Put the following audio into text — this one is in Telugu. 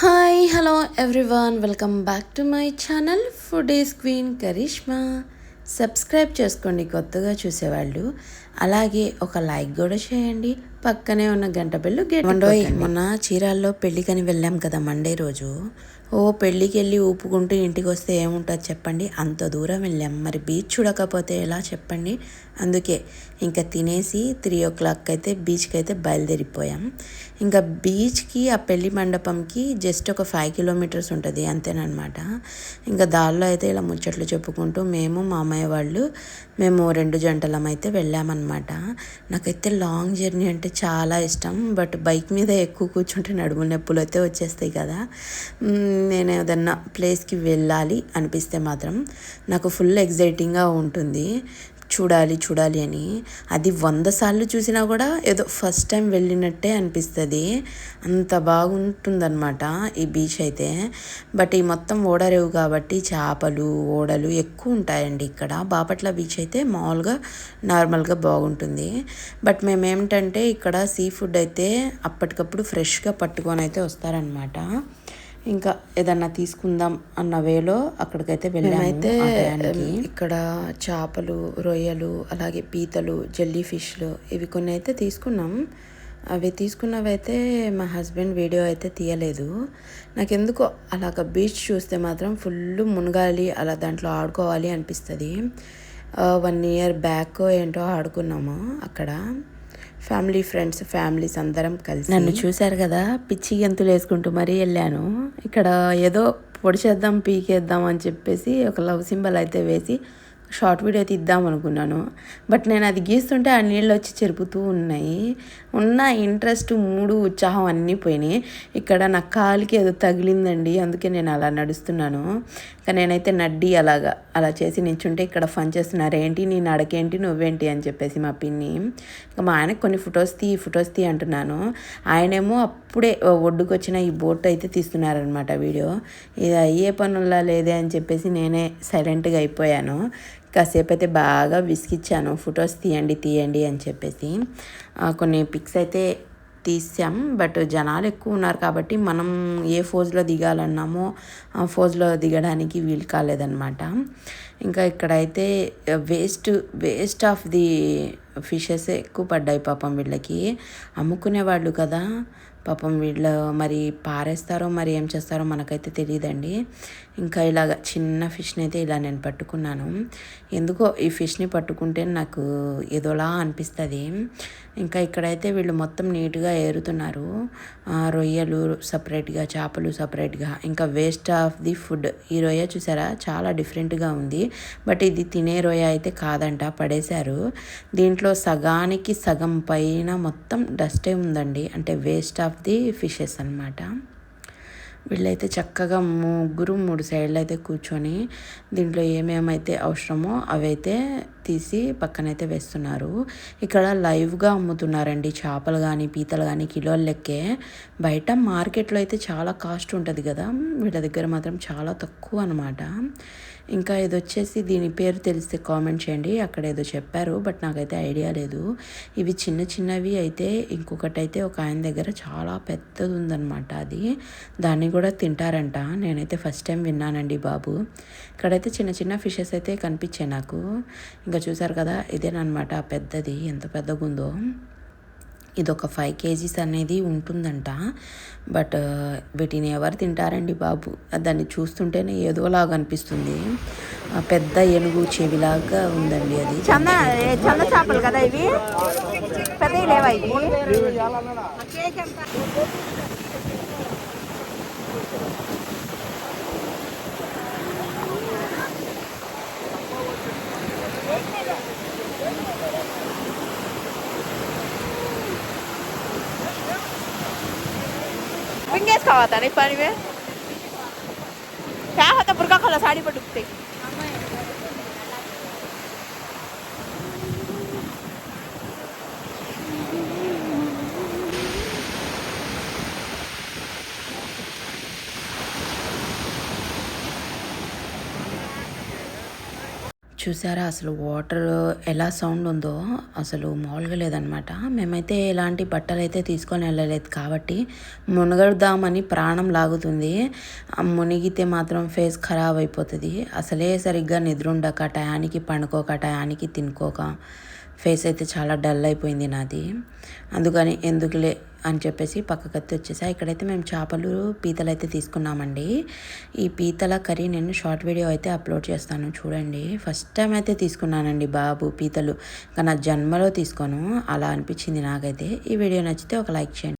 Hi hello everyone welcome back to my channel food is queen Karishma subscribe చేసుకోండి కొత్తగా చూసేవాళ్ళు. అలాగే ఒక లైక్ కూడా చేయండి. పక్కనే ఉన్న గంట బెల్లు గెట్టండోయ్ మొన్న చీరాల్లో పెళ్ళికని వెళ్ళాం కదా మండే రోజు. ఓ పెళ్ళికి వెళ్ళి ఊపుకుంటూ ఇంటికి వస్తే ఏముంటుంది చెప్పండి? అంత దూరం వెళ్ళాం. మరి బీచ్ చూడకపోతే ఎలా చెప్పండి? అందుకే ఇంకా తినేసి త్రీ ఓ క్లాక్ అయితే బీచ్కి అయితే బయలుదేరిపోయాం. ఇంకా బీచ్కి ఆ పెళ్ళి మండపంకి జస్ట్ ఒక ఫైవ్ కిలోమీటర్స్ ఉంటుంది అంతేనమాట ఇంకా దారిలో అయితే ఇలా ముచ్చట్లు చెప్పుకుంటూ మేము మా అమ్మాయి వాళ్ళు మేము రెండు జంటలం అయితే వెళ్ళామన్నమాట. నాకైతే లాంగ్ జర్నీ అంటే చాలా ఇష్టం. బట్ బైక్ మీద ఎక్కువ కూర్చుంటే నడుము నొప్పులు అయితే వచ్చేస్తాయి కదా. నేను ఏదన్నా ప్లేస్కి వెళ్ళాలి అనిపిస్తే మాత్రం నాకు ఫుల్ ఎగ్జైటింగ్గా ఉంటుంది. చూడాలి చూడాలి అని. అది వంద సార్లు చూసినా కూడా ఏదో ఫస్ట్ టైం వెళ్ళినట్టే అనిపిస్తుంది. అంత బాగుంటుందన్నమాట ఈ బీచ్ అయితే. బట్ ఈ మొత్తం ఓడరేవు కాబట్టి చేపలు ఓడలు ఎక్కువ ఉంటాయండి ఇక్కడ. బాపట్ల బీచ్ అయితే మామూలుగా నార్మల్గా బాగుంటుంది. బట్ మేమేమిటంటే ఇక్కడ సీ ఫుడ్ అయితే అప్పటికప్పుడు ఫ్రెష్గా పట్టుకొని అయితే వస్తారనమాట ఇంకా ఏదన్నా తీసుకుందాం అన్న వేలో అక్కడికైతే వెళ్ళామైతే ఇక్కడ చేపలు రొయ్యలు అలాగే పీతలు జెల్లీ ఫిష్లు ఇవి కొన్ని అయితే తీసుకున్నాం. అవి తీసుకున్నవైతే మా హస్బెండ్ వీడియో అయితే తీయలేదు. నాకెందుకో అలాగ బీచ్ చూస్తే మాత్రం ఫుల్ మునగాలి అలా దాంట్లో ఆడుకోవాలి అనిపిస్తుంది. వన్ ఇయర్ బ్యాక్ ఏంటో ఆడుకున్నాము అక్కడ. ఫ్యామిలీ ఫ్రెండ్స్ ఫ్యామిలీస్ అందరం కలిసి నన్ను చూశారు కదా పిచ్చి గెంతులు వేసుకుంటూ మరీ వెళ్ళాను. ఇక్కడ ఏదో పొడిచేద్దాం పీకేద్దాం అని చెప్పేసి ఒక లవ్ సింబల్ అయితే వేసి షార్ట్ వీడియో తీద్దాం అనుకున్నాను. బట్ నేను అది గీస్తుంటే ఆ నీళ్ళు వచ్చి చెరుపుతూ ఉన్నాయి. ఉన్న ఇంట్రెస్ట్ మూడు ఉత్సాహం అన్నీ పోయినాయి. ఇక్కడ నా కాలికి ఏదో తగిలిందండి. అందుకే నేను అలా నడుస్తున్నాను. ఇంకా నేనైతే నడ్డి అలాగా అలా చేసి నించుంటే ఇక్కడ ఫన్ చేస్తున్నారు. ఏంటి నీ నడకేంటి? నువ్వేంటి? అని చెప్పేసి మా పిన్ని. ఇంకా మా ఆయనకు కొన్ని ఫొటోస్ తీ ఫొటోస్ తీ అంటున్నాను. ఆయనేమో అప్పుడే ఒడ్డుకు వచ్చిన ఈ బోట్ అయితే తీస్తున్నారనమాట వీడియో. ఇది అయ్యే పనుల్లా లేదే? అని చెప్పేసి నేనే సైలెంట్గా అయిపోయాను. కాసేపు అయితే బాగా విసిగిచ్చాను. ఫొటోస్ తీయండి తీయండి అని చెప్పేసి. కొన్ని పిక్స్ అయితే తీసాం. బట్ జనాలు ఎక్కువ ఉన్నారు కాబట్టి మనం ఏ ఫోజ్లో దిగాలన్నామో ఆ ఫోజ్లో దిగడానికి వీలు కాలేదన్నమాట. ఇంకా ఇక్కడైతే waste waste of the fishes ఎక్కువ పడ్డాయి పాపం వీళ్ళకి. అమ్ముకునే వాళ్ళు కదా. పాపం వీళ్ళు మరి పారేస్తారో మరి ఏం చేస్తారో మనకైతే తెలియదండి ఇంకా ఇలాగ చిన్న ఫిష్ని అయితే ఇలా నేను పట్టుకున్నాను. ఎందుకో ఈ ఫిష్ని పట్టుకుంటే నాకు ఏదోలా అనిపిస్తుంది. ఇంకా ఇక్కడైతే వీళ్ళు మొత్తం నీట్గా ఏరుతున్నారు. రొయ్యలు సపరేట్గా చేపలు సపరేట్గా. ఇంకా వేస్ట్ ఆఫ్ ది ఫుడ్. ఈ రొయ్య చూసారా? చాలా డిఫరెంట్గా ఉంది. బట్ ఇది తినే రొయ్య అయితే కాదంట పడేశారు. దీంట్లో సగానికి సగం పైన మొత్తం డస్టే ఉందండి. అంటే waste of of the fishes అన్నమాట. వీళ్ళైతే చక్కగా ముగ్గురు మూడు సైడ్లు అయితే కూర్చొని దీంట్లో ఏమేమైతే అవసరమో అవైతే తీసి పక్కనైతే వేస్తున్నారు. ఇక్కడ లైవ్గా అమ్ముతున్నారండి చేపలు కానీ పీతలు కానీ కిలోల లెక్కే. బయట మార్కెట్లో అయితే చాలా కాస్ట్ ఉంటుంది కదా. వీళ్ళ దగ్గర మాత్రం చాలా తక్కువ అనమాట ఇంకా ఇది వచ్చేసి దీని పేరు తెలిస్తే కామెంట్ చేయండి. అక్కడ ఏదో చెప్పారు బట్ నాకైతే ఐడియా లేదు. ఇవి చిన్న చిన్నవి అయితే ఇంకొకటి అయితే ఒక ఆయన దగ్గర చాలా పెద్దది ఉందన్నమాట అది. దాన్ని కూడా తింటారంట. నేనైతే ఫస్ట్ టైం విన్నానండి బాబు. ఇక్కడైతే చిన్న చిన్న ఫిషెస్ అయితే కనిపించాయి నాకు. ఇంకా చూసారు కదా ఇదేనమాట పెద్దది. ఎంత పెద్దగా ఉందో ఇది ఒక ఫైవ్ కేజీస్ అనేది ఉంటుందంట. బట్ వీటిని ఎవరు తింటారండి బాబు? దాన్ని చూస్తుంటేనే ఏదోలాగా అనిపిస్తుంది. ఆ పెద్ద ఏనుగు చెవిలాగా ఉందండి అది. చంద చేపలు కదా ఇవి? పెద్దవి లేవా ఇవి? विंगेस खावा था नहीं पानी में क्या होता बुरका खाला साड़ी पर చూసారా? అసలు వాటర్ ఎలా సౌండ్ ఉందో అసలు మామూలుగా లేదనమాట మేమైతే ఎలాంటి బట్టలు అయితే తీసుకొని వెళ్ళలేదు కాబట్టి మునగడదామని ప్రాణం లాగుతుంది. మునిగితే మాత్రం ఫేస్ ఖరాబ్ అయిపోతుంది. అసలే సరిగ్గా నిద్ర ఉండక టయానికి పండుకోక టయానికి తినుకోక ఫేస్ అయితే చాలా డల్ అయిపోయింది నాది. అందుకని ఎందుకులే అని చెప్పేసి పక్కకత్తి వచ్చేసా. ఇక్కడైతే మేము చేపలు పీతలు అయితే తీసుకున్నామండి. ఈ పీతల కర్రీ నేను షార్ట్ వీడియో అయితే అప్లోడ్ చేస్తాను చూడండి. ఫస్ట్ టైం అయితే తీసుకున్నానండి బాబు పీతలు. ఇంకా నా జన్మలో తీసుకోను. అలా అనిపించింది నాకైతే. ఈ వీడియో నచ్చితే ఒక లైక్ చేయండి.